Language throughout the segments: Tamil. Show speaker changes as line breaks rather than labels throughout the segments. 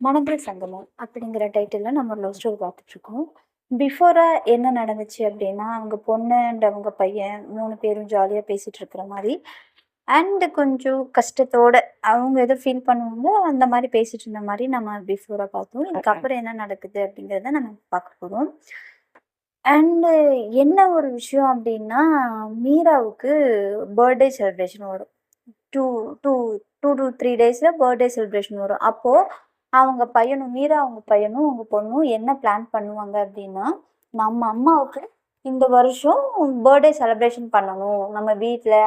மனதில் சங்கமம் அப்படிங்கிற டைட்டிலில் நம்ம லவ் ஸ்டோரி பார்த்துட்ருக்கோம். பிஃபோராக என்ன நடந்துச்சு அப்படின்னா அவங்க பொண்ணு அண்ட் அவங்க பையன் மூணு பேரும் ஜாலியாக பேசிகிட்டு இருக்கிற மாதிரி அண்டு கொஞ்சம் கஷ்டத்தோட அவங்க எதோ ஃபீல் பண்ணுவாங்க அந்த மாதிரி பேசிகிட்டு இருந்த மாதிரி நம்ம பிஃபோராக பார்த்தோம். இதுக்கப்புறம் என்ன நடக்குது அப்படிங்கிறத நம்ம பார்க்க போகிறோம் அண்டு என்ன ஒரு விஷயம் அப்படின்னா மீராவுக்கு பர்த்டே செலிப்ரேஷன் வரும். Two two two two three டேஸில் பர்த்டே செலிப்ரேஷன் வரும். அப்போது அவங்க பையனும் மீரா அவங்க பையனும் அவங்க பொண்ணும் என்ன பிளான் பண்ணுவாங்க அப்படின்னா நம்ம அம்மாவுக்கு இந்த வருஷம் பர்த்டே செலிப்ரேஷன் பண்ணணும். நம்ம வீட்டில்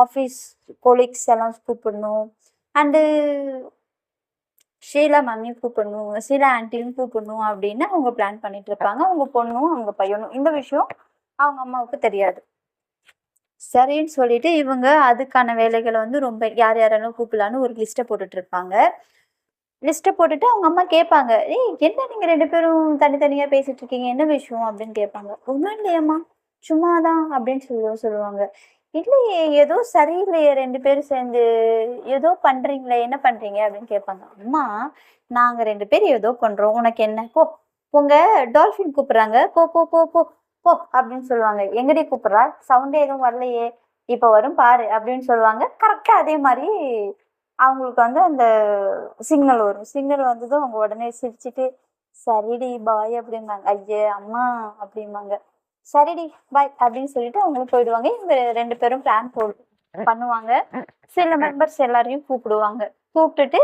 ஆஃபீஸ் கொலீக்ஸ் எல்லாம் கூப்பிடணும். அண்டு ஷீலா மம்மியும் கூப்பிடணும் ஷீலா ஆன்ட்டியும் கூப்பிடணும் அப்படின்னு அவங்க பிளான் பண்ணிட்டு இருப்பாங்க. அவங்க பொண்ணும் அவங்க பையனும். இந்த விஷயம் அவங்க அம்மாவுக்கு தெரியாது. சரின்னு சொல்லிட்டு இவங்க அதுக்கான வேலைகளை வந்து ரொம்ப யார் யாரெல்லாம் கூப்பிடலான்னு ஒரு லிஸ்ட்டை போட்டுட்டு இருப்பாங்க. லிஸ்ட்டை போட்டுட்டு அவங்க அம்மா கேட்பாங்க ஏய் என்ன நீங்கள் ரெண்டு பேரும் தனித்தனியாக பேசிட்டு இருக்கீங்க என்ன விஷயம்? அப்படின்னு கேட்பாங்க. ஒன்றும் இல்லையம்மா சும்மா தான் அப்படின்னு சொல்லி சொல்லுவாங்க. இல்லையே ஏதோ சரியில்லையே ரெண்டு பேரும் சேர்ந்து ஏதோ பண்ணுறீங்களே என்ன பண்ணுறீங்க அப்படின்னு கேட்பாங்க. அம்மா நாங்கள் ரெண்டு பேரும் ஏதோ பண்ணுறோம் உனக்கு என்ன? போ உங்க டால்ஃபின் கூப்பிட்றாங்க போ போ போ போ போ அப்படின்னு சொல்லுவாங்க. எங்கடி கூப்பிட்றா? சவுண்டே எதுவும் வரலையே இப்போ வரும் பாரு அப்படின்னு சொல்லுவாங்க. கரெக்டாக அதே மாதிரி அவங்களுக்கு வந்து அந்த சிக்னல் வரும். சிக்னல் வந்ததும் அவங்க உடனே சிரிச்சுட்டு சரிடி பாய் அப்படிம்பாங்க. ஐயே அம்மா அப்படிம்பாங்க. சரிடி பாய் அப்படின்னு சொல்லிட்டு அவங்களும் போயிடுவாங்க. இவங்க ரெண்டு பேரும் பிளான் போ பண்ணுவாங்க. சில மெம்பர்ஸ் எல்லாரையும் கூப்பிடுவாங்க. கூப்பிட்டுட்டு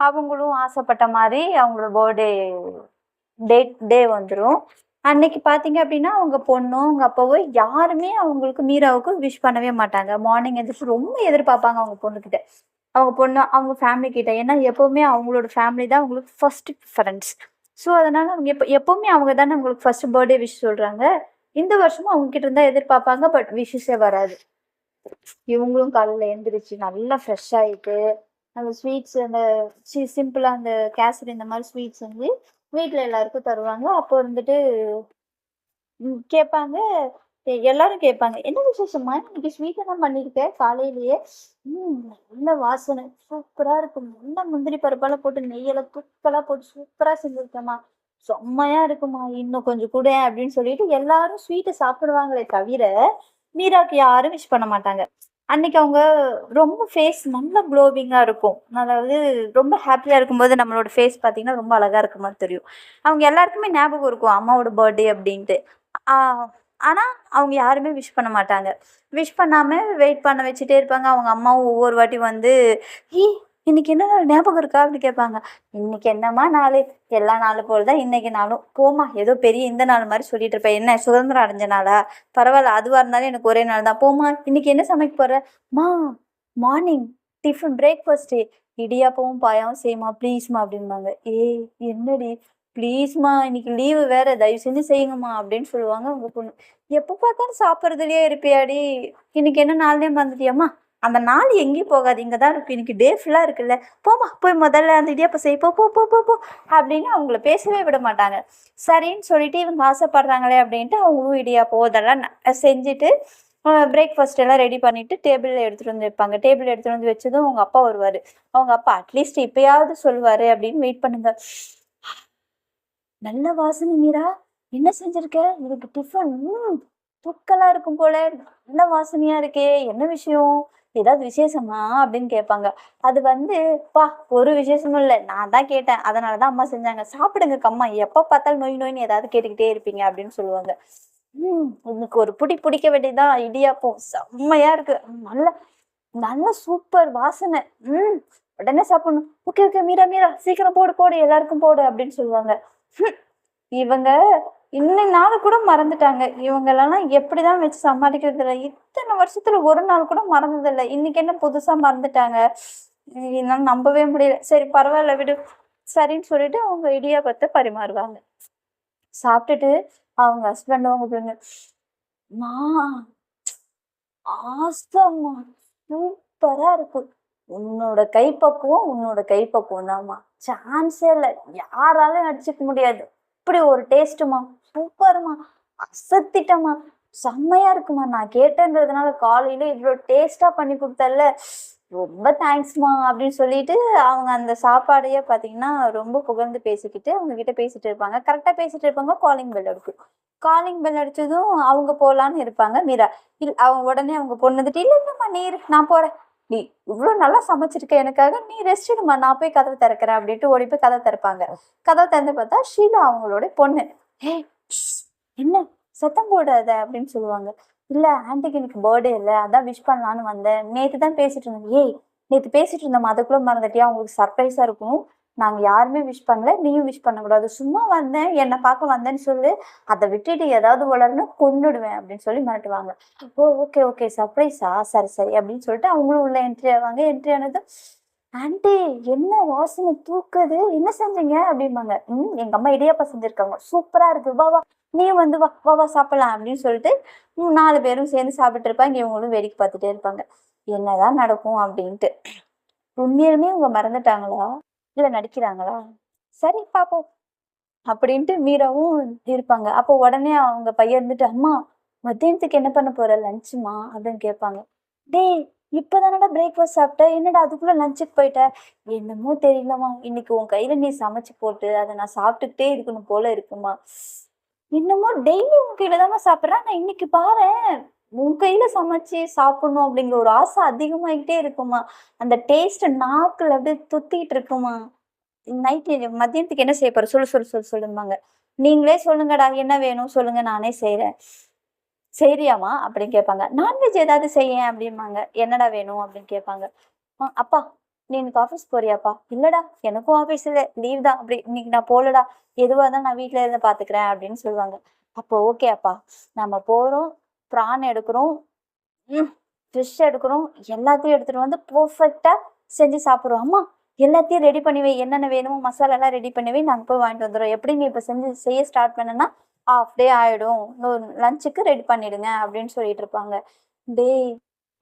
அவங்களும் ஆசைப்பட்ட மாதிரி அவங்களோட பர்த்டே டேட் டே வந்துடும் அன்னைக்கு பார்த்தீங்க அப்படின்னா அவங்க பொண்ணும் அவங்க அப்பாவோ யாருமே அவங்களுக்கு மீராவுக்கு விஷ் பண்ணவே மாட்டாங்க. மார்னிங் எந்திரிச்சு ரொம்ப எதிர்பார்ப்பாங்க அவங்க பொண்ணுக்கிட்ட அவங்க பொண்ணு அவங்க ஃபேமிலி கிட்ட. ஏன்னா எப்போவுமே அவங்களோட ஃபேமிலி தான் அவங்களுக்கு ஃபர்ஸ்ட் ப்ரிஃபரன்ஸ் ஸோ அதனால அவங்க எப்போ எப்போவுமே அவங்க தானே அவங்களுக்கு ஃபர்ஸ்ட் பர்த்டே விஷ் சொல்கிறாங்க இந்த வருஷமும் அவங்க கிட்ட இருந்தால் எதிர்பார்ப்பாங்க பட் விஷஸே வராது. இவங்களும் காலையில் எழுந்திரிச்சு நல்லா ஃப்ரெஷ் ஆகிட்டு அந்த ஸ்வீட்ஸ் அந்த சி சிம்பிளாக அந்த கேசரி இந்த மாதிரி ஸ்வீட்ஸ் வந்து வீட்டில் எல்லாருக்கும் தருவாங்க. அப்போ இருந்துட்டு ம், கேட்பாங்க. எல்லாரும் கேட்பாங்க என்ன விசேஷமா இன்னைக்கு ஸ்வீட் என்ன பண்ணிருக்க காலையிலேயே? ம் நல்ல வாசனை. சூப்பரா இருக்கும் நல்ல முந்திரி பருப்பால் போட்டு நெய்யெல்லாம் தூக்கலா போட்டு சூப்பரா செஞ்சிருக்கேம்மா. செம்மையா இருக்குமா இன்னும் கொஞ்சம் கூட அப்படின்னு சொல்லிட்டு எல்லாரும் ஸ்வீட்டை சாப்பிடுவாங்களே தவிர மீராக்கு யாரும் விஷ் பண்ண மாட்டாங்க. அன்னைக்கு அவங்க ரொம்ப ஃபேஸ் நல்ல க்ளோவிங்காக இருக்கும். அதாவது ரொம்ப ஹாப்பியாக இருக்கும்போது நம்மளோட ஃபேஸ் பார்த்தீங்கன்னா ரொம்ப அழகாக இருக்க மாதிரி தெரியும். அவங்க எல்லாருக்குமே ஞாபகம் இருக்கும் அம்மாவோட பர்த்டே அப்படின்ட்டு. ஆனால் அவங்க யாருமே விஷ் பண்ண மாட்டாங்க. விஷ் பண்ணாமல் வெயிட் பண்ண வச்சுட்டே இருப்பாங்க. அவங்க அம்மாவும் ஒவ்வொரு வாட்டி வந்து ஈ இன்னைக்கு என்ன ஞாபகம் இருக்கா? அப்படின்னு கேட்பாங்க. இன்னைக்கு என்னம்மா நாள்? எல்லா நாளும் போல் தான் இன்னைக்கு நாளும். போமா ஏதோ பெரிய இந்த நாள் மாதிரி சொல்லிட்டு இருப்பேன் என்ன சுதந்திரம் அடைஞ்ச நாளா? பரவாயில்ல அதுவாக இருந்தாலும் எனக்கு ஒரே நாள் தான். போமா இன்னைக்கு என்ன சமைக்க போகிற மா மார்னிங் டிஃபன் பிரேக்ஃபாஸ்ட்டு இடியாப்பமும் பாயாவும் செய்யுமா ப்ளீஸ்மா அப்படிம்பாங்க. ஏய் என்னடி? ப்ளீஸ்மா இன்னைக்கு லீவு வேற தயவு செஞ்சு செய்யுங்கம்மா அப்படின்னு சொல்லுவாங்க அவங்க பொண்ணு. எப்போ பார்த்தாலும் சாப்பிட்றதுலயே இருப்பியாடி? இன்னைக்கு என்ன நாள்னே மறந்துட்டியாம்மா? அந்த நாள் எங்கேயும் போகாது இங்கே தான் இருக்கு. இன்னைக்கு டே ஃபுல்லாக இருக்குல்ல. போமா போய் முதல்ல அந்த இடியாப்பம் செய். போ போ போ போ போ அப்படின்னு அவங்கள பேசவே விட மாட்டாங்க. சரின்னு சொல்லிட்டு இவங்க ஆசைப்படுறாங்களே அப்படின்ட்டு அவங்களும் இடியா போதெல்லாம் செஞ்சுட்டு பிரேக்ஃபாஸ்ட் எல்லாம் ரெடி பண்ணிட்டு டேபிளில் எடுத்துகிட்டு வந்து வைப்பாங்க. டேபிள் எடுத்துகிட்டு வந்து வச்சதும் அவங்க அப்பா வருவார். அவங்க அப்பா அட்லீஸ்ட் இப்பயாவது சொல்லுவார் அப்படின்னு வெயிட் பண்ணுங்க. நல்ல வாசனை மீரா. என்ன செஞ்சிருக்க? இதுக்கு டிஃபன் ம் இருக்கும் போல. நல்ல வாசனையா இருக்கே. என்ன விஷயம்? ஏதாவது விசேஷமா? அப்படின்னு கேட்பாங்க. அது வந்து பா ஒரு விசேஷமும் இல்லை. நான் தான் கேட்டேன். அதனால தான் அம்மா செஞ்சாங்க. சாப்பிடுங்க கம்மா. எப்போ பார்த்தாலும் நோய் நோயின்னு ஏதாவது கேட்டுக்கிட்டே இருப்பீங்க. அப்படின்னு சொல்லுவாங்க. ம் உங்களுக்கு ஒரு பிடி பிடிக்க வேண்டியதுதான் இடியாப்பம். செம்மையா இருக்கு. நல்ல நல்ல சூப்பர் வாசனை. ம் உடனே சாப்பிடணும். Okay okay Meera Meera. சீக்கிரம் போடு போடு. எல்லாருக்கும் போடு அப்படின்னு சொல்லுவாங்க. இவங்க இன்னும் நாள் கூட மறந்துட்டாங்க. இவங்களெல்லாம் எப்படிதான் வச்சு சமாளிக்கிறது இல்லை இத்தனை வருஷத்துல ஒரு நாள் கூட மறந்தது இல்லை இன்னைக்கு என்ன புதுசா மறந்துட்டாங்க? என்னால நம்பவே முடியல. சரி பரவாயில்ல விடு. சரின்னு சொல்லிட்டு அவங்க இடியாப்பத்தை பரிமாறுவாங்க. சாப்பிட்டுட்டு அவங்க ஹஸ்பண்ட் அவங்க பிள்ளைங்க மா ஆசமா சூப்பரா இருக்கும் உன்னோட கைப்பக்குவம் உன்னோட கைப்பக்குவம் தான்மா சான்ஸே இல்லை. யாராலும் அடிச்சுக்க முடியாது. இப்படி ஒரு டேஸ்ட்டுமா சூப்பர்மா அசத்திட்டமா செம்மையா இருக்குமா? நான் கேட்டேன்றதுனால காலையில இவ்வளோ டேஸ்டா பண்ணி கொடுத்தல ரொம்ப தேங்க்ஸ்மா அப்படின்னு சொல்லிட்டு அவங்க அந்த சாப்பாடையே பார்த்தீங்கன்னா ரொம்ப புகழ்ந்து பேசிக்கிட்டு அவங்க கிட்ட பேசிட்டு இருப்பாங்க. கரெக்டாக பேசிட்டு இருப்பாங்க. காலிங் பெல் அடிக்கும். காலிங் பெல் அடிச்சதும் அவங்க போகலான்னு இருப்பாங்க. மீரா இல் அவங்க உடனே அவங்க பொண்ணுகிட்ட இல்லை இல்லைம்மா நீர் நான் போகிறேன் நீ இவ்வளோ நல்லா சமைச்சிருக்க எனக்காக நீ ரெஸ்ட் எடுமா நான் போய் கதவை திறக்கிறேன் அப்படின்ட்டு ஓடி போய் கதவை திறப்பாங்க. கதவை திறந்து பார்த்தா ஷீலா அவங்களோட பொண்ணு. என்ன சத்தம் போடாத அப்படின்னு சொல்லுவாங்க. இல்ல ஆண்டிக்கு இன்னைக்கு பர்த்டே இல்ல அதான் விஷ் பண்ணலான்னு வந்தேன். நேத்து தான் பேசிட்டு இருந்தேன். ஏய் நேத்து பேசிட்டு இருந்தோம் அதுக்குள்ள மறந்துட்டியா? அவங்களுக்கு சர்ப்ரைஸா இருக்கும். நாங்க யாருமே விஷ் பண்ணல நீயும் விஷ் பண்ணக்கூடாது. சும்மா வந்தேன் என்னை பார்க்க வந்தேன்னு சொல்லு அதை விட்டுட்டு ஏதாவது வளரணும் கொண்டுடுவேன் அப்படின்னு சொல்லி மிரட்டுவாங்க. ஓ ஓகே ஓகே சர்ப்ரைஸா சரி சரி அப்படின்னு சொல்லிட்டு அவங்களும் உள்ள என்ட்ரி ஆவாங்க. என்ட்ரி ஆனது ஆன்ட்டி என்ன வாசனை தூக்குது? என்ன செஞ்சீங்க? அப்படிம்பாங்க. ம் எங்க அம்மா இடியாப்பா செஞ்சுருக்காங்க. சூப்பரா இருக்கு. வா வா நீ வந்து வா வா வா சாப்பிடலாம். அப்படின்னு சொல்லிட்டு நாலு பேரும் சேர்ந்து சாப்பிட்டு இருப்பாங்க. இவங்களும் வேடிக்கை பார்த்துட்டே இருப்பாங்க. என்னதான் நடக்கும் அப்படின்ட்டு. உண்மையிலுமே இவங்க மறந்துட்டாங்களா? இதுல நடிக்கிறாங்களா? சரி பாப்போம். அப்படின்ட்டு மீராவும் இருப்பாங்க. அப்போ உடனே அவங்க பையன் இருந்துட்டு அம்மா மத்தியானத்துக்கு என்ன பண்ண போற? லஞ்சுமா? அப்படின்னு கேட்பாங்க. டேய் இப்பதானடா பிரேக்ஃபாஸ்ட் சாப்பிட்ட. என்னடா அதுக்குள்ள லஞ்சுக்கு போயிட்ட? என்னமோ தெரியலம்மா. இன்னைக்கு உன் கையில நீ சமைச்சு போட்டு அதை நான் சாப்பிட்டுக்கிட்டே இருக்கணும் போல இருக்குமா? என்னமோ டெய்லி உன் கையில தானே சாப்பிட்றேன் நான் இன்னைக்கு பாரு உன் கையில சமைச்சு சாப்பிடணும் அப்படிங்கிற ஒரு ஆசை அதிகமாகிட்டே இருக்குமா? அந்த டேஸ்ட் நாக்குல அப்படியே துத்திட்டு இருக்குமா? நைட் மதியத்துக்கு என்ன செய்ய போற? சொல்லு சொல்லு சொல்லு சொல்லும்பாங்க. நீங்களே சொல்லுங்கடா என்ன வேணும்? சொல்லுங்க நானே செய்யறேன் செய்யறியாமா அப்படின்னு கேட்பாங்க. நான்வெஜ் ஏதாவது செய்ய அப்படிம்பாங்க. என்னடா வேணும்? அப்படின்னு கேட்பாங்க. அப்பா நீ எனக்கு ஆஃபீஸ் போறியாப்பா? இல்லடா எனக்கும் ஆஃபீஸ் இல்லை. லீவ் தான். அப்படி இன்னைக்கு நான் போகலடா. எதுவாக தான் நான் வீட்டில இருந்து பாத்துக்கிறேன். அப்படின்னு சொல்லுவாங்க. அப்போ ஓகே அப்பா. நம்ம போகிறோம் ப்ரான் எடுக்கிறோம். ஃபிஷ் எடுக்கிறோம். எல்லாத்தையும் எடுத்துகிட்டு வந்து பர்ஃபெக்டாக செஞ்சு சாப்பிட்றோம். அம்மா எல்லாத்தையும் ரெடி பண்ணி வை. என்னென்ன வேணுமோ மசாலாலாம் ரெடி பண்ணி வை. நாங்கள் போய் வாங்கிட்டு வந்துடுறோம். எப்படி நீ இப்போ செஞ்சு செய்ய ஸ்டார்ட் பண்ணனா ஆஃப் டே ஆகிடும் லஞ்சுக்கு ரெடி பண்ணிடுங்க அப்படின்னு சொல்லிட்டு இருப்பாங்க. டேய்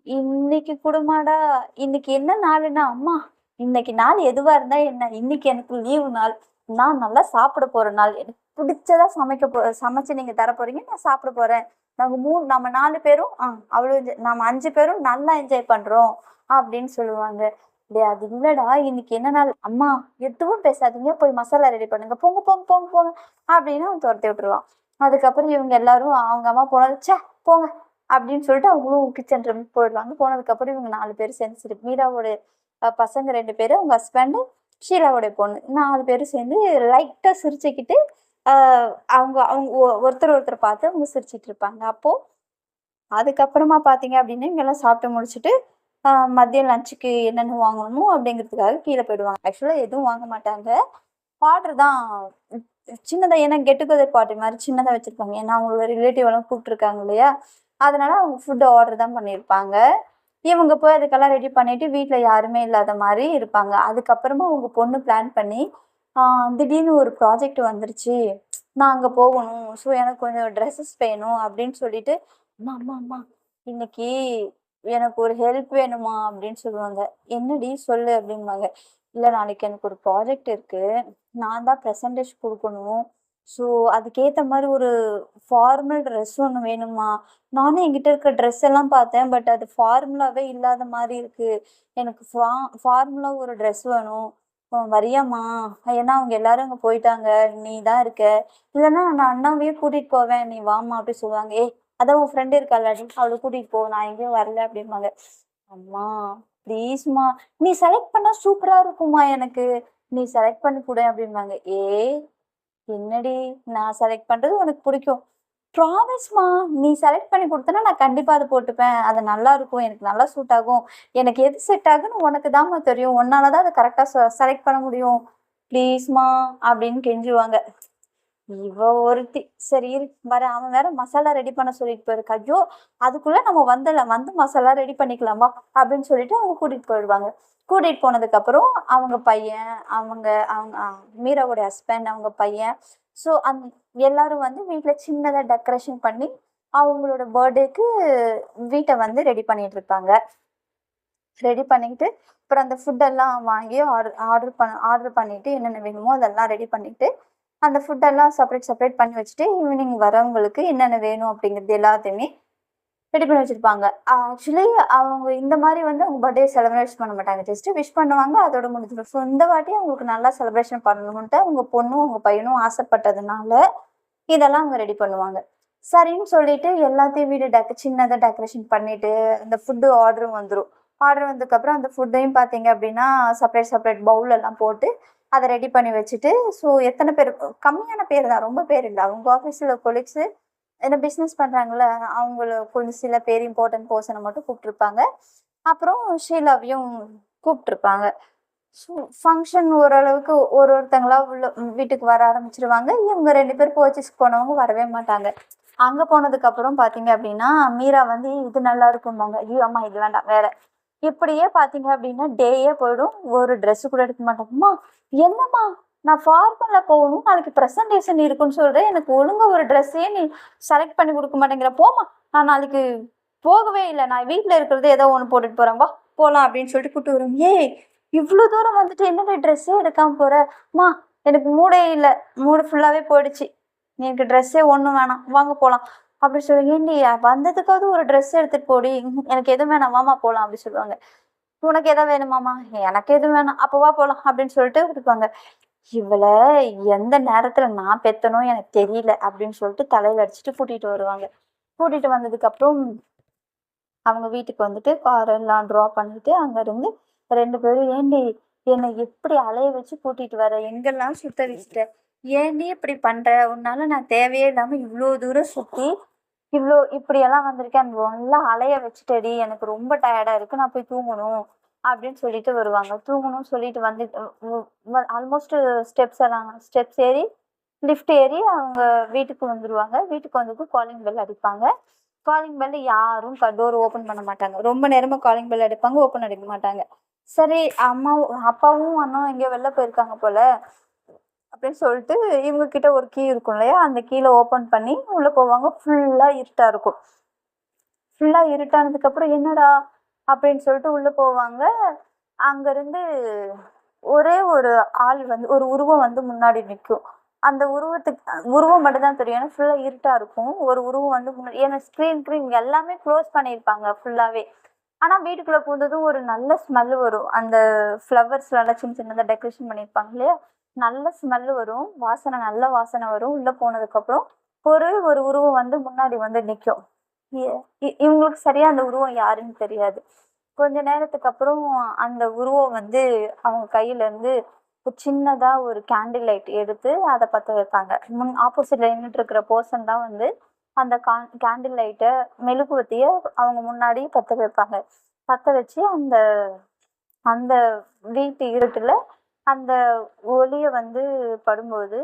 இன்னைக்கு குடுமாடா. இன்னைக்கு என்ன நாளுன்னா அம்மா இன்னைக்கு நாள் எதுவாக இருந்தால் என்ன? இன்னைக்கு எனக்கு லீவு நாள். நான் நல்லா சாப்பிட போற நாள். எனக்கு பிடிச்சதா சமைக்க போ சமைச்சு நீங்க தர போறீங்க நான் சாப்பிட போறேன். நாங்க மூணு நம்ம நாலு பேரும் ஆ அவ்வளோ நம்ம அஞ்சு பேரும் நல்லா என்ஜாய் பண்றோம் அப்படின்னு சொல்லுவாங்க. டே அது இல்லடா இன்னைக்கு என்ன நாள்? அம்மா எதுவும் பேசாதீங்க போய் மசாலா ரெடி பண்ணுங்க. போங்க போங்க போங்க போங்க அப்படின்னு அவன் துரத்தி விட்டுருவான். அதுக்கப்புறம் இவங்க எல்லாரும் அவங்க அம்மா போனது ச்சே போங்க அப்படின்னு சொல்லிட்டு அவங்களும் கிச்சன் ரூம் போயிடுவாங்க. போனதுக்கப்புறம் இவங்க நாலு பேர் சேர்ந்து மீராவோட பசங்க ரெண்டு பேரும் அவங்க ஹஸ்பண்டு ஷீலாவுடைய பொண்ணு. நாலு பேரும் சேர்ந்து லைட்டாக சிரிச்சுக்கிட்டு அவங்க அவங்க ஒ- ஒருத்தர் ஒருத்தர் பார்த்து அவங்க சிரிச்சிட்டு இருப்பாங்க. அப்போ அதுக்கப்புறமா பார்த்தீங்க அப்படின்னா இவங்கெல்லாம் சாப்பிட்டு முடிச்சுட்டு மதியம் லஞ்சுக்கு என்னென்ன வாங்கணுமோ அப்படிங்கிறதுக்காக கீழே போயிடுவாங்க. ஆக்சுவலாக எதுவும் வாங்க மாட்டாங்க. ஆர்டர் தான் சின்னதாக ஏன்னா கெட் டுகெதர் பார்ட்டி மாதிரி சின்னதாக வச்சுருப்பாங்க. ஏன்னா அவங்களோட ரிலேட்டிவ் எல்லாம் கூப்பிட்ருக்காங்க இல்லையா? அதனால அவங்க ஃபுட்டு ஆர்டர் தான் பண்ணியிருப்பாங்க. இவங்க போய் அதுக்கெல்லாம் ரெடி பண்ணிட்டு வீட்டில் யாருமே இல்லாத மாதிரி இருப்பாங்க. அதுக்கப்புறமா அவங்க பொண்ணு பிளான் பண்ணி திடீர்னு ஒரு ப்ராஜெக்ட் வந்துருச்சு. நான் அங்கே போகணும். ஸோ எனக்கு கொஞ்சம் ட்ரெஸ்ஸஸ் வேணும் அப்படின்னு சொல்லிட்டு அம்மா அம்மா அம்மா இன்னைக்கு எனக்கு ஒரு ஹெல்ப் வேணுமா? அப்படின்னு சொல்லுவாங்க. என்னடி? சொல்லு அப்படிம்பாங்க. இல்லை நாளைக்கு எனக்கு ஒரு ப்ராஜெக்ட் இருக்கு. நான் தான் ப்ரெசன்டேஜ் கொடுக்கணும். ஸோ அதுக்கேற்ற மாதிரி ஒரு ஃபார்மல் ட்ரெஸ் ஒன்று வேணுமா? நானும் என்கிட்ட இருக்க ட்ரெஸ் எல்லாம் பார்த்தேன் பட் அது ஃபார்முலாவே இல்லாத மாதிரி இருக்குது எனக்கு ஃபா ஃபார்முலா ஒரு ட்ரெஸ் வேணும். அஹ் வரியாம்மா. ஏன்னா அவங்க எல்லாரும் அங்கே போயிட்டாங்க. நீ தான் இருக்க. இல்லைன்னா நான் அண்ணாவையே கூட்டிகிட்டு போவேன். நீ வாம்மா அப்படி சொல்லுவாங்க. ஏய் அதான் உன் ஃப்ரெண்டு இருக்காள்லாடி அவளை கூட்டிகிட்டு போ. நான் எங்கேயும் வரல அப்படிம்பாங்க. அம்மா ப்ளீஸ்மா நீ செலக்ட் பண்ணால் சூப்பராக இருக்குமா எனக்கு. நீ செலக்ட் பண்ணி கொடு அப்படிம்பாங்க. ஏ என்னடி நான் செலக்ட் பண்றது உனக்கு பிடிக்கும். ப்ராமிஸ்மா நீ செலக்ட் பண்ணி கொடுத்தனா நான் கண்டிப்பா அதை போட்டுப்பேன். அது நல்லா இருக்கும் எனக்கு நல்லா சூட் ஆகும். எனக்கு எது செட் ஆகுன்னு உனக்கு தாம்மா தெரியும். உன்னால தான் அதை கரெக்டாக செலக்ட் பண்ண முடியும். ப்ளீஸ்மா அப்படின்னு கெஞ்சுவாங்க. இவ ஒருத்தி. சரி இரு. வர அவன் வேற மசாலா ரெடி பண்ண சொல்லிட்டு போயிருக்கா. ஐயோ அதுக்குள்ள நம்ம வந்தல வந்து மசாலா ரெடி பண்ணிக்கலாமா அப்படின்னு சொல்லிட்டு அவங்க கூட்டிட்டு போயிடுவாங்க. கூட்டிட்டு போனதுக்கு அப்புறம் அவங்க பையன் அவங்க அவங்க ஆ, மீராவோட ஹஸ்பண்ட் அவங்க பையன். ஸோ அந் எல்லாரும் வந்து வீட்டில் சின்னதாக டெக்கரேஷன் பண்ணி அவங்களோட பர்த்டேக்கு வீட்டை வந்து ரெடி பண்ணிட்டு இருப்பாங்க. ரெடி பண்ணிக்கிட்டு அப்புறம் அந்த ஃபுட்டெல்லாம் வாங்கி ஆர்டர் ஆர்டர் பண்ண ஆர்டர் பண்ணிட்டு என்னென்ன வேணுமோ அதெல்லாம் ரெடி பண்ணிட்டு அந்த ஃபுட்டெல்லாம் செப்பரேட் செப்பரேட் பண்ணி வச்சுட்டு ஈவினிங் வரவங்களுக்கு என்னென்ன வேணும் அப்படிங்கிறது எல்லாத்தையுமே ரெடி பண்ணி வச்சுருப்பாங்க. ஆக்சுவலி அவங்க இந்த மாதிரி வந்து அவங்க பர்த்டே செலிப்ரேட் பண்ண மாட்டாங்க. ஜஸ்ட் விஷ் பண்ணுவாங்க. அதோட முடிஞ்சிடும். ஸோ இந்த வாட்டி அவங்களுக்கு நல்லா செலிப்ரேஷன் பண்ணணுன்ட்டு அவங்க பொண்ணும் அவங்க பையனும் ஆசைப்பட்டதுனால இதெல்லாம் அவங்க ரெடி பண்ணுவாங்க. சரின்னு சொல்லிட்டு எல்லாத்தையும் வீடு டெக்க சின்னதாக டெக்கரேஷன் பண்ணிட்டு அந்த ஃபுட்டு ஆர்டரும் வந்துடும் ஆர்டர் வந்ததுக்கப்புறம் அந்த ஃபுட்டையும் பார்த்தீங்க அப்படின்னா செப்பரேட் செப்பரேட் பவுல் எல்லாம் போட்டு அதை ரெடி பண்ணி வச்சுட்டு ஸோ எத்தனை பேர் கம்மியான பேர் தான் ரொம்ப பேர் இல்லை. அவங்க ஆஃபீஸில் கொலீக்ஸு என்ன பிஸ்னஸ் பண்ணுறாங்கள அவங்கள கொஞ்சம் சில பேர் இம்பார்ட்டன்ட் பர்சனை மட்டும் கூப்பிட்ருப்பாங்க அப்புறம் ஷீலாவையும் கூப்பிட்ருப்பாங்க ஸோ ஃபங்க்ஷன் ஓரளவுக்கு ஒரு ஒருத்தங்களா உள்ள வீட்டுக்கு வர ஆரம்பிச்சிருவாங்க. இவங்க ரெண்டு பேர் பர்ச்சேஸ்க்கு போனவங்க வரவே மாட்டாங்க. அங்கே போனதுக்கப்புறம் பார்த்தீங்க அப்படின்னா மீரா வந்து இது நல்லா இருக்கும்பாங்க. ஐயோ அம்மா இது வேண்டாம் வேற. இப்படியே பார்த்தீங்க அப்படின்னா டேயே போயிடும். ஒரு ட்ரெஸ்ஸு கூட எடுக்க மாட்டோம்மா. என்னம்மா? நான் ஃபார்மலில் போகணும். நாளைக்கு ப்ரெசன்டேஷன் இருக்குன்னு சொல்கிறேன் எனக்கு ஒழுங்காக ஒரு ட்ரெஸ்ஸே நீ செலக்ட் பண்ணி கொடுக்க மாட்டேங்கிற. போம்மா. நான் நாளைக்கு போகவே இல்லை. நான் வீட்டில் இருக்கிறது ஏதோ ஒன்று போட்டுட்டு போகிறேன் வா போகலாம் அப்படின்னு சொல்லிட்டு கூப்பிட்டு வரும். ஏய் இவ்வளோ தூரம் வந்துட்டு என்னோட ட்ரெஸ்ஸே எடுக்காமல் போகிற மா எனக்கு மூடே இல்லை. மூடு ஃபுல்லாகவே போயிடுச்சு. எனக்கு ட்ரெஸ்ஸே ஒன்றும் வேணாம். வாங்க போகலாம் அப்படி சொல்லி ஏண்டி வந்ததுக்காவது ஒரு ட்ரெஸ் எடுத்துகிட்டு போடி. எனக்கு எதுவும் வேணாம் மாமா போகலாம் அப்படி சொல்லுவாங்க. உனக்கு எதாவது வேணுமாமா எனக்கு எதுவும் வேணாம் அப்போவா போகலாம் அப்படின்னு சொல்லிட்டு இருப்பாங்க இவளை எந்த நேரத்தில் நான் பெத்தனோ எனக்கு தெரியல அப்படின்னு சொல்லிட்டு தலையில் அடிச்சுட்டு கூட்டிகிட்டு வருவாங்க. கூட்டிகிட்டு வந்ததுக்கப்புறம் அவங்க வீட்டுக்கு வந்துட்டு கார் எல்லாம் ட்ரா பண்ணிட்டு அங்கேருந்து ரெண்டு பேரும் ஏண்டி என்னை எப்படி அலைய வச்சு கூட்டிகிட்டு வர? எங்கெல்லாம் சுத்த வச்சுட்ட? ஏண்டி இப்படி பண்ணுற உன்னால நான் தேவையே இல்லாமல் இவ்வளோ தூரம் சுற்றி இவ்வளோ இப்படியெல்லாம் வந்திருக்கேன் நல்லா அலைய வச்சுட்டடி எனக்கு ரொம்ப டயர்டாக இருக்கு நான் போய் தூங்கணும் அப்படின்னு சொல்லிட்டு வருவாங்க. தூங்கணும்னு சொல்லிட்டு வந்து ஆல்மோஸ்ட் ஸ்டெப்ஸ் எல்லாம் ஸ்டெப்ஸ் ஏறி லிஃப்ட் ஏறி அவங்க வீட்டுக்கு வந்துருவாங்க. வீட்டுக்கு வந்துட்டு காலிங் பெல் அடிப்பாங்க. காலிங் பெல் யாரும் டோர் ஓப்பன் பண்ண மாட்டாங்க. ரொம்ப நேரமா காலிங் பெல் அடிப்பாங்க ஓப்பன் அடிக்க மாட்டாங்க. சரி அம்மாவும் அப்பாவும் அண்ணா எங்கேயோ வெளில போயிருக்காங்க போல. அப்படின்னு சொல்லிட்டு இவங்க கிட்ட ஒரு கீ இருக்கும் இல்லையா? அந்த கீழே ஓப்பன் பண்ணி உள்ள போவாங்க. ஃபுல்லா இருட்டா இருக்கும். ஃபுல்லா இருட்டானதுக்கு அப்புறம் என்னடா அப்படின்னு சொல்லிட்டு உள்ள போவாங்க. அங்கிருந்து ஒரே ஒரு ஆள் வந்து ஒரு உருவம் வந்து முன்னாடி நிற்கும். அந்த உருவத்துக்கு உருவம் மட்டும் தான் தெரியும். ஏன்னா ஃபுல்லாக இருட்டாக இருக்கும். ஒரு உருவம் வந்து முன்னாடி ஏன்னா ஸ்க்ரீன் க்ரீன் எல்லாமே க்ளோஸ் பண்ணியிருப்பாங்க ஃபுல்லாகவே ஆனால் வீட்டுக்குள்ளே பூந்ததும் ஒரு நல்ல ஸ்மெல் வரும். அந்த ஃப்ளவர்ஸ்லாம் சின்ன சின்னதாக டெக்கரேஷன் பண்ணியிருப்பாங்க இல்லையா? நல்ல ஸ்மெல் வரும் வாசனை நல்ல வாசனை வரும். உள்ளே போனதுக்கப்புறம் ஒரு ஒரு உருவம் வந்து முன்னாடி வந்து நிற்கும் இவங்களுக்கு சரியா அந்த உருவம் யாருன்னு தெரியாது. கொஞ்ச நேரத்துக்கு அப்புறம் அந்த உருவம் வந்து அவங்க கையில இருந்து ஒரு சின்னதா ஒரு கேண்டில் லைட் எடுத்து அதை பற்ற வைப்பாங்க. முன் ஆப்போசிட்ல நின்றுட்டு இருக்கிற பர்சன் தான் வந்து அந்த கான் கேண்டில் லைட்டை மெழுகுவத்திய அவங்க முன்னாடி பற்ற வைப்பாங்க. பற்ற வச்சு அந்த அந்த வீட்டு இருட்டுல அந்த ஒளியை வந்து படும்போது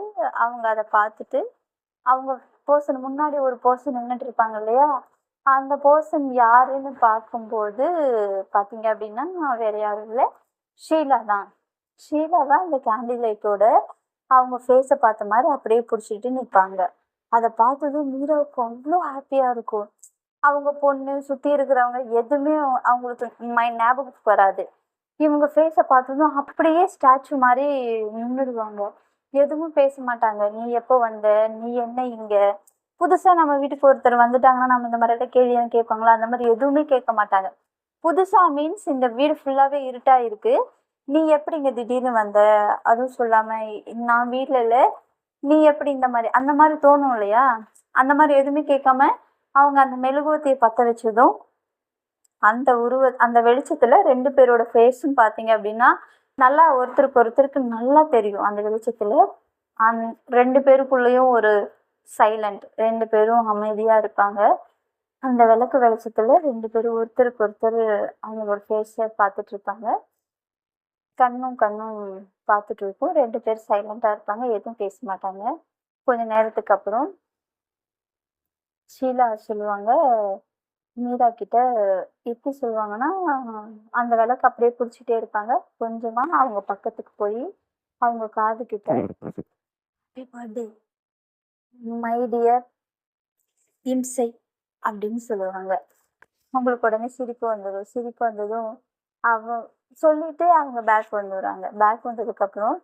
அவங்க அதை பார்த்துட்டு அவங்க போர்ஷன் முன்னாடி ஒரு போர்ஷன் நின்றுட்டு இருப்பாங்க இல்லையா? அந்த போர்ஷன் யாருன்னு பார்க்கும்போது பார்த்தீங்க அப்படின்னா வேற யாரும் இல்லை. ஷீலா தான். ஷீலா தான் அந்த கேண்டில் லைட்டோட அவங்க ஃபேஸை பார்த்த மாதிரி அப்படியே பிடிச்சிட்டு நிற்பாங்க அதை பார்த்ததும் மீராவுக்கு அவ்வளோ ஹாப்பியாக இருக்கும். அவங்க பொண்ணு சுற்றி இருக்கிறவங்க எதுவுமே அவங்களுக்கு மைண்ட் ஞாபகத்துக்கு வராது. இவங்க ஃபேஸை பார்த்ததும் அப்படியே ஸ்டாச்சு மாதிரி நின்றுடுவாங்க. எதுவும் பேச மாட்டாங்க. நீ எப்போ வந்த? நீ என்ன இங்கே? புதுசாக நம்ம வீட்டுக்கு ஒருத்தர் வந்துட்டாங்கன்னா நம்ம இந்த மாதிரி எல்லாம் கேள்வி எதுவும் கேட்பாங்களா? அந்த மாதிரி எதுவுமே கேட்க மாட்டாங்க. புதுசாக மீன்ஸ் இந்த வீடு ஃபுல்லாகவே இருட்டாக இருக்குது நீ எப்படி இங்கே திடீர்னு வந்த? அதுவும் சொல்லாமல் நான் வீட்டில் இல்லை. நீ எப்படி இந்த மாதிரி? அந்த மாதிரி தோணும் இல்லையா? அந்த மாதிரி எதுவுமே கேட்காம அவங்க அந்த மெழுகுவத்தையை பற்ற வச்சதும் அந்த உருவ அந்த வெளிச்சத்துல ரெண்டு பேரோட ஃபேஸும் பார்த்தீங்க அப்படின்னா நல்லா ஒருத்தருக்கு ஒருத்தருக்கு நல்லா தெரியும் அந்த வெளிச்சத்துல. அந் ரெண்டு பேருக்குள்ளேயும் ஒரு சைலண்ட் ரெண்டு பேரும் அமைதியா இருப்பாங்க. அந்த விளக்கு வெளிச்சத்துல ரெண்டு பேரும் ஒருத்தருக்கு ஒருத்தர் அவங்களோட ஃபேஸை பார்த்துட்டு இருப்பாங்க. கண்ணும் கண்ணும் பார்த்துட்டு இருக்கும். ரெண்டு பேரும் சைலண்டாக இருப்பாங்க. எதுவும் பேச மாட்டாங்க. கொஞ்ச நேரத்துக்கு அப்புறம் ஷீலா சொல்லுவாங்க மீரா கிட்ட எப்படி சொல்லுவாங்கன்னா அந்த விளக்கு அப்படியே பிடிச்சிட்டே இருப்பாங்க. கொஞ்சமா அவங்க பக்கத்துக்கு போய் அவங்க காது கிட்ட ஹாப்பி பர்த்டே மை டியர் இம்சை அப்படின்னு சொல்லுவாங்க. உங்களுக்கு உடனே சிரிப்பு வந்ததும் சிரிப்பு வந்ததும் அவங்க சொல்லிட்டு அவங்க பேக் வந்துடுறாங்க. பேக் வந்ததுக்கு அப்புறம்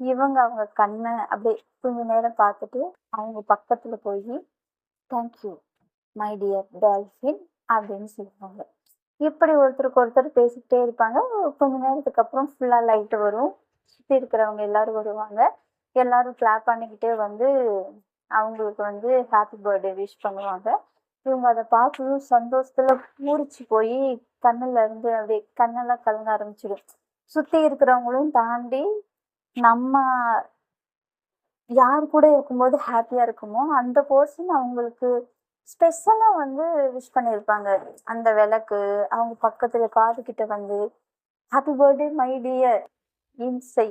இவங்க அவங்க கண்ணை அப்படியே கொஞ்ச நேரம் பார்த்துட்டு அவங்க பக்கத்துல போய் தேங்க்யூ மை டியர் டால்ஃபின் அப்படின்னு சொல்லுவாங்க. இப்படி ஒருத்தருக்கு ஒருத்தர் பேசிக்கிட்டே இருப்பாங்க. கொஞ்ச நேரத்துக்கு அப்புறம் ஃபுல்லாக லைட்டு வரும். சுற்றி இருக்கிறவங்க எல்லாரும் வருவாங்க. எல்லாரும் கிளாப் பண்ணிக்கிட்டே வந்து அவங்களுக்கு வந்து ஹாப்பி பர்த்டே விஷ் பண்ணுவாங்க. இவங்க அதை பார்க்கவும் சந்தோஷத்துல பூரிச்சு போய் கண்ணுல இருந்து அப்படியே கண்ணெல்லாம் கலங்க ஆரம்பிச்சிடும். சுத்தி இருக்கிறவங்களும் தாண்டி நம்ம யார் கூட இருக்கும்போது ஹாப்பியா இருக்குமோ அந்த பர்சன் அவங்களுக்கு ஸ்பெஷலாக வந்து விஷ் பண்ணியிருப்பாங்க அந்த விளக்கு அவங்க பக்கத்தில் காதுகிட்ட வந்து ஹாப்பி பர்த்டே மை டியர் இன்சை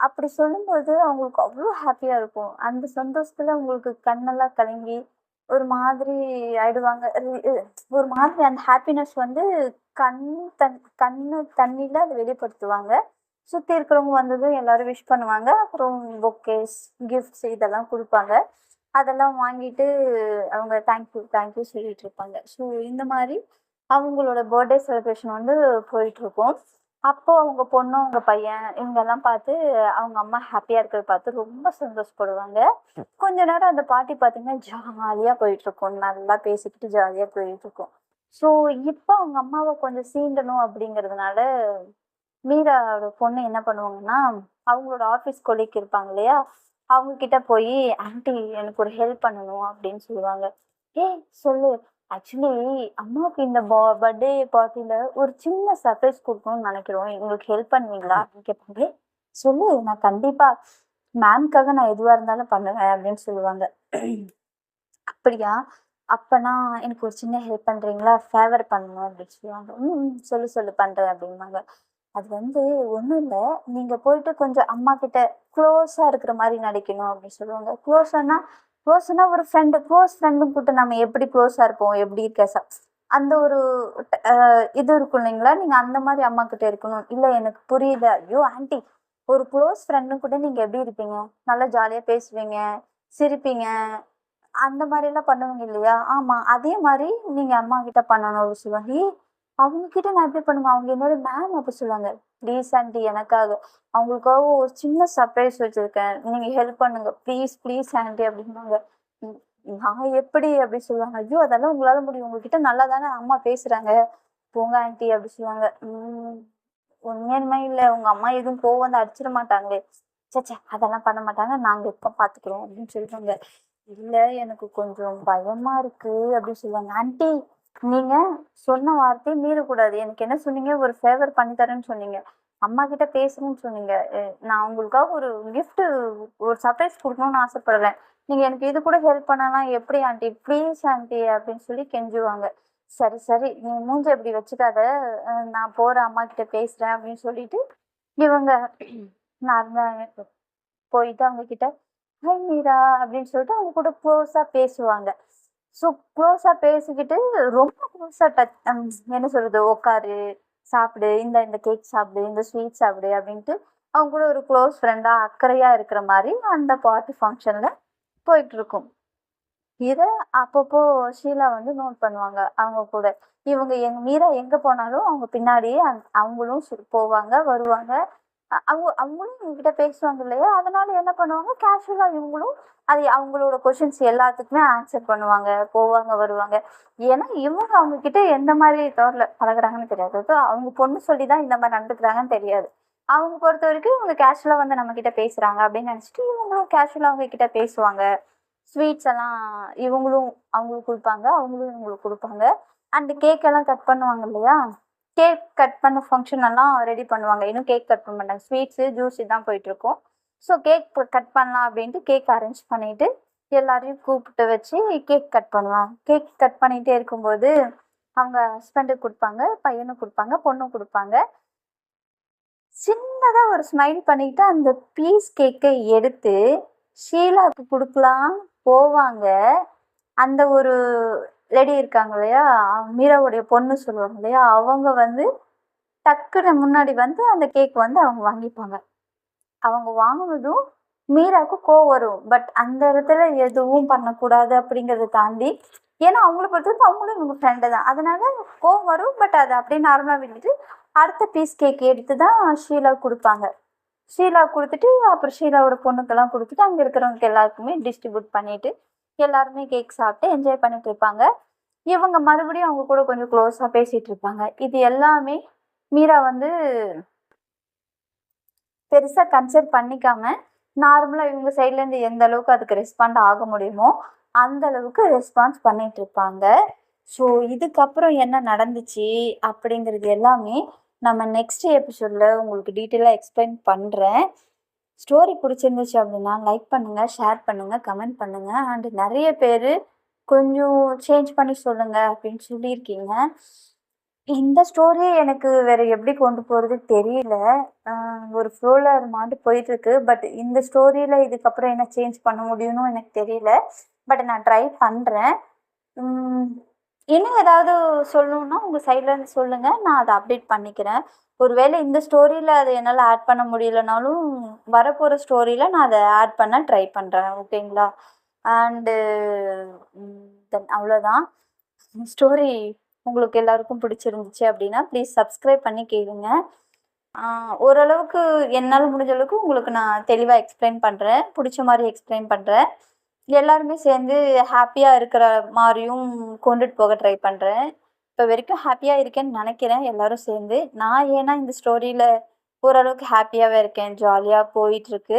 அப்படி சொல்லும்போது அவங்களுக்கு அவ்வளோ ஹாப்பியாக இருக்கும். அந்த சந்தோஷத்தில் அவங்களுக்கு கண்ணெல்லாம் கலங்கி ஒரு மாதிரி ஆயிடுவாங்க. ஒரு மாதிரி அந்த ஹாப்பினஸ் வந்து கண் தன் கண்ணு தண்ணியில் அதை வெளிப்படுத்துவாங்க. சுற்றி இருக்கிறவங்க வந்ததும் எல்லாரும் விஷ் பண்ணுவாங்க. அப்புறம் பொக்கேஸ் கிஃப்ட்ஸ் இதெல்லாம் கொடுப்பாங்க. அதெல்லாம் வாங்கிட்டு அவங்க தேங்க்யூ தேங்க்யூ சொல்லிட்டு இருப்பாங்க. ஸோ இந்த மாதிரி அவங்களோட பர்த்டே செலிப்ரேஷன் வந்து போயிட்டுருக்கோம் அப்போது அப்போ அவங்க பொண்ணு அவங்க பையன் இவங்கெல்லாம் பார்த்து அவங்க அம்மா ஹாப்பியாக இருக்கிறத பார்த்து ரொம்ப சந்தோஷப்படுவாங்க. கொஞ்ச நேரம் அந்த பாட்டி பார்த்தீங்கன்னா ஜாலியாக போயிட்டுருக்கோம் நல்லா பேசிக்கிட்டு ஜாலியாக போயிட்டுருக்கோம் ஸோ இப்போ அவங்க அம்மாவை கொஞ்சம் சீண்டணும் அப்படிங்கிறதுனால மீராவோட பொண்ணு என்ன பண்ணுவாங்கன்னா அவங்களோட ஆஃபீஸ் கொலிக்கு இருப்பாங்க இல்லையா அவங்க கிட்ட போய் ஆன்ட்டி எனக்கு ஒரு ஹெல்ப் பண்ணணும் அப்படின்னு சொல்லுவாங்க. ஏய் சொல்லு. ஆக்சுவலி அம்மாவுக்கு இந்த பர்த்டே பார்ட்டியில ஒரு சின்ன சர்ப்ரைஸ் கொடுக்கணும்னு நினைக்கிறோம். எங்களுக்கு ஹெல்ப் பண்ணுவீங்களா? அப்படின்னு கேட்பாங்க. "ஏய், சொல்லு நான் கண்டிப்பா மேம்க்காக நான் எதுவாக இருந்தாலும் பண்ணுவேன் அப்படின்னு சொல்லுவாங்க. அப்படியா? அப்பனா எனக்கு ஒரு சின்ன ஹெல்ப் பண்றீங்களா? ஃபேவர் பண்ணணும் அப்படின்னு சொல்லுவாங்க. ம் சொல்லு சொல்லு பண்றேன் அப்படிம்பாங்க. அது வந்து ஒன்றும் இல்லை. நீங்கள் போயிட்டு கொஞ்சம் அம்மா கிட்ட க்ளோஸாக இருக்கிற மாதிரி நடிக்கணும் அப்படின்னு சொல்லுவாங்க. க்ளோஸ்னா க்ளோஸ்னா ஒரு ஃப்ரெண்டு க்ளோஸ் ஃப்ரெண்டும் கூட்ட நம்ம எப்படி க்ளோஸாக இருப்போம் எப்படி இருக்க அந்த ஒரு இது இருக்கும் இல்லைங்களா? நீங்கள் அந்த மாதிரி அம்மா கிட்ட இருக்கணும். இல்லை எனக்கு புரியுது. ஐயோ ஆன்ட்டி ஒரு க்ளோஸ் ஃப்ரெண்டும் கூட நீங்கள் எப்படி இருப்பீங்க? நல்லா ஜாலியாக பேசுவீங்க சிரிப்பீங்க. அந்த மாதிரிலாம் பண்ணுவீங்க இல்லையா? ஆமாம் அதே மாதிரி நீங்கள் அம்மா கிட்ட பண்ணணும் அப்படின்னு சொல்லுவாங்க. அவங்க கிட்ட நான் எப்படி பண்ணுவேன்? அவங்க என்னோட மேம் அப்படி சொல்லுவாங்க. ப்ளீஸ் ஆண்டி எனக்காக. அவங்களுக்காக ஒரு சின்ன சர்ப்ரைஸ் வச்சிருக்கேன். நீங்க ஹெல்ப் பண்ணுங்க. ப்ளீஸ் ப்ளீஸ் ஆண்டி அப்படின்னாங்க நான் எப்படி அப்படி சொல்லுவாங்க? ஐயோ அதெல்லாம் உங்களால முடியும். உங்ககிட்ட நல்லா தானே அம்மா பேசுறாங்க. போங்க ஆண்டி அப்படி சொல்லுவாங்க. உண்மையுமே இல்லை. உங்க அம்மா எதுவும் கோவம் வந்து அடிச்சிட மாட்டாங்களே. சச்சா அதெல்லாம் பண்ண மாட்டாங்க. நாங்க இப்போ பாத்துக்கிறோம்? அப்படின்னு சொல்லுவாங்க இல்ல எனக்கு கொஞ்சம் பயமா இருக்கு அப்படின்னு சொல்லுவாங்க. ஆண்டி நீங்க சொன்ன வார்த்தையை மீறக்கூடாது. எனக்கு என்ன சொன்னீங்க? ஒரு ஃபேவர் பண்ணி தரேன்னு சொன்னீங்க. அம்மா கிட்ட பேசணும்னு சொன்னீங்க. நான் உங்களுக்காக ஒரு கிஃப்ட் ஒரு சர்ப்ரைஸ் கொடுக்கணும்னு ஆசைப்படுறேன். நீங்க எனக்கு இது கூட ஹெல்ப் பண்ணலாம் எப்படி ஆண்டி ப்ளீஸ் ஆண்டி அப்படின்னு சொல்லி கெஞ்சுவாங்க. சரி சரி. நீ மூஞ்ச இப்படி வச்சுக்காத. நான் போற அம்மா கிட்ட பேசுறேன் அப்படின்னு சொல்லிட்டு இவங்க நார்மலா போயிட்டு அவங்க கிட்ட ஹை மீரா அப்படின்னு சொல்லிட்டு அவங்க கூட க்ளோஸா பேசுவாங்க. ஸோ க்ளோஸாக பேசிக்கிட்டு ரொம்ப க்ளோஸாக டச் um, என்ன சொல்கிறது உட்காரு சாப்பிடு இந்த இந்த கேக் சாப்பிடு இந்த ஸ்வீட் சாப்பிடு அப்படின்ட்டு அவங்க கூட ஒரு க்ளோஸ் ஃப்ரெண்டாக அக்கறையாக இருக்கிற மாதிரி அந்த பார்ட்டி ஃபங்க்ஷனில் போயிட்டுருக்கும். இதை அப்பப்போ ஷீலா வந்து நோட் பண்ணுவாங்க அவங்க கூட. இவங்க எங் மீரா எங்கே போனாலும் அவங்க பின்னாடியே அந் அவங்களும் போவாங்க வருவாங்க. அவங்க அவங்களும் இவங்ககிட்ட பேசுவாங்க இல்லையா? அதனால என்ன பண்ணுவாங்க? கேஷுவலாக இவங்களும் அது அவங்களோட கொஷின்ஸ் எல்லாத்துக்குமே ஆன்சர் பண்ணுவாங்க போவாங்க வருவாங்க. ஏன்னா இவங்க அவங்க கிட்ட எந்த மாதிரி தோரில் பழகுறாங்கன்னு தெரியாது. அது அவங்க பொண்ணு சொல்லி தான் இந்த மாதிரி நடந்துக்கிறாங்கன்னு தெரியாது. அவங்க பொறுத்த வரைக்கும் இவங்க கேஷுவலாக வந்து நம்ம கிட்ட பேசுறாங்க அப்படின்னு நினச்சிட்டு இவங்களும் கேஷுவலாக அவங்க கிட்ட பேசுவாங்க. ஸ்வீட்ஸ் எல்லாம் இவங்களும் அவங்களுக்கு கொடுப்பாங்க அவங்களும் இவங்களுக்கு கொடுப்பாங்க. அண்ட் கேக் எல்லாம் கட் பண்ணுவாங்க இல்லையா? கேக் கட் பண்ண ஃபங்க்ஷன் எல்லாம் ரெடி பண்ணுவாங்க. இன்னும் கேக் கட் பண்ண மாட்டாங்க. ஸ்வீட்ஸு ஜூஸ் தான் போயிட்டு இருக்கும் ஸோ கேக் கட் பண்ணலாம் அப்படின்ட்டு கேக் அரேஞ்ச் பண்ணிட்டு எல்லாரையும் கூப்பிட்டு வச்சு கேக் கட் பண்ணுவாங்க கேக் கட் பண்ணிட்டே இருக்கும்போது அவங்க ஹஸ்பண்டுக்கு கொடுப்பாங்க பையனுக்கு கொடுப்பாங்க பொண்ணும் கொடுப்பாங்க. சின்னதாக ஒரு ஸ்மைல் பண்ணிட்டு அந்த பீஸ் கேக்கை எடுத்து ஷீலாவுக்கு கொடுக்கலாம் போவாங்க. அந்த ஒரு லேடி இருக்காங்க இல்லையா? மீராவுடைய பொண்ணு சொல்லுவாங்க இல்லையா? அவங்க வந்து டக்குன்னு முன்னாடி வந்து அந்த கேக் வந்து அவங்க வாங்கிப்பாங்க. அவங்க வாங்கினதும் மீராவுக்கு கோவம் வரும். பட் அந்த இடத்துல எதுவும் பண்ணக்கூடாது அப்படிங்கிறத தாண்டி ஏன்னா அவங்கள பொறுத்தவரைக்கும் அவங்களும் இவங்க ஃப்ரெண்டு தான். அதனால கோவம் வரும். பட் அதை அப்படியே நார்மலாக விட்டுட்டு அடுத்த பீஸ் கேக் எடுத்து தான் ஷீலா கொடுப்பாங்க. ஷீலா கொடுத்துட்டு அப்புறம் ஷீலாவோட பொண்ணுக்கெல்லாம் கொடுத்துட்டு அங்கே இருக்கிறவங்க எல்லாருக்குமே டிஸ்ட்ரிபியூட் பண்ணிட்டு எல்லாருமே கேக் சாப்பிட்டு என்ஜாய் பண்ணிட்டு இருப்பாங்க. இவங்க மறுபடியும் அவங்க கூட கொஞ்சம் க்ளோஸாக பேசிட்டு இருப்பாங்க. இது எல்லாமே மீரா வந்து பெருசாக கன்சிடர் பண்ணிக்காம நார்மலாக இவங்க சைட்லேருந்து எந்த அளவுக்கு அதுக்கு ரெஸ்பாண்ட் ஆக முடியுமோ அந்த அளவுக்கு ரெஸ்பான்ஸ் பண்ணிட்டு இருப்பாங்க. ஸோ இதுக்கப்புறம் என்ன நடந்துச்சு அப்படிங்கிறது எல்லாமே நம்ம நெக்ஸ்ட் எபிசோடில் உங்களுக்கு டீட்டெயிலாக எக்ஸ்பிளைன் பண்ணுறேன் ஸ்டோரி பிடிச்சிருந்துச்சு அப்படின்னா லைக் பண்ணுங்கள் ஷேர் பண்ணுங்கள் கமெண்ட் பண்ணுங்கள் அண்டு நிறைய பேர் கொஞ்சம் சேஞ்ச் பண்ணி சொல்லுங்கள் அப்படின்னு சொல்லியிருக்கீங்க. இந்த ஸ்டோரியை எனக்கு வேறு எப்படி கொண்டு போகிறது தெரியல. ஒரு ஃப்ளோவில் அது மாட்டு போயிட்டுருக்கு. பட் இந்த ஸ்டோரியில் இதுக்கப்புறம் என்ன சேஞ்ச் பண்ண முடியும்னு எனக்கு தெரியல. பட் நான் ட்ரை பண்ணுறேன் இன்னும் ஏதாவது சொல்லணுன்னா உங்கள் சைட்லேருந்து சொல்லுங்கள் நான் அதை அப்டேட் பண்ணிக்கிறேன். ஒருவேளை இந்த ஸ்டோரியில் அதை என்னால் ஆட் பண்ண முடியலனாலும் வரப்போகிற ஸ்டோரியில் நான் அதை ஆட் பண்ண ட்ரை பண்ணுறேன் ஓகேங்களா அண்டு தென் அவ்வளோதான் ஸ்டோரி உங்களுக்கு எல்லாருக்கும் பிடிச்சிருந்துச்சு அப்படின்னா ப்ளீஸ் சப்ஸ்கிரைப் பண்ணி கேளுங்க. ஓரளவுக்கு என்னால் முடிஞ்ச அளவுக்கு உங்களுக்கு நான் தெளிவாக எக்ஸ்பிளைன் பண்ணுறேன் பிடிச்ச மாதிரி எக்ஸ்பிளைன் பண்ணுறேன் எல்லாருமே சேர்ந்து ஹாப்பியாக இருக்கிற மாதிரியும் கொண்டுட்டு போக ட்ரை பண்ணுறேன் இப்போ வரைக்கும் ஹாப்பியாக இருக்கேன்னு நினைக்கிறேன் எல்லாரும் சேர்ந்து. நான் ஏன்னா இந்த ஸ்டோரியில் ஓரளவுக்கு ஹாப்பியாகவே இருக்கேன். ஜாலியாக போயிட்டுருக்கு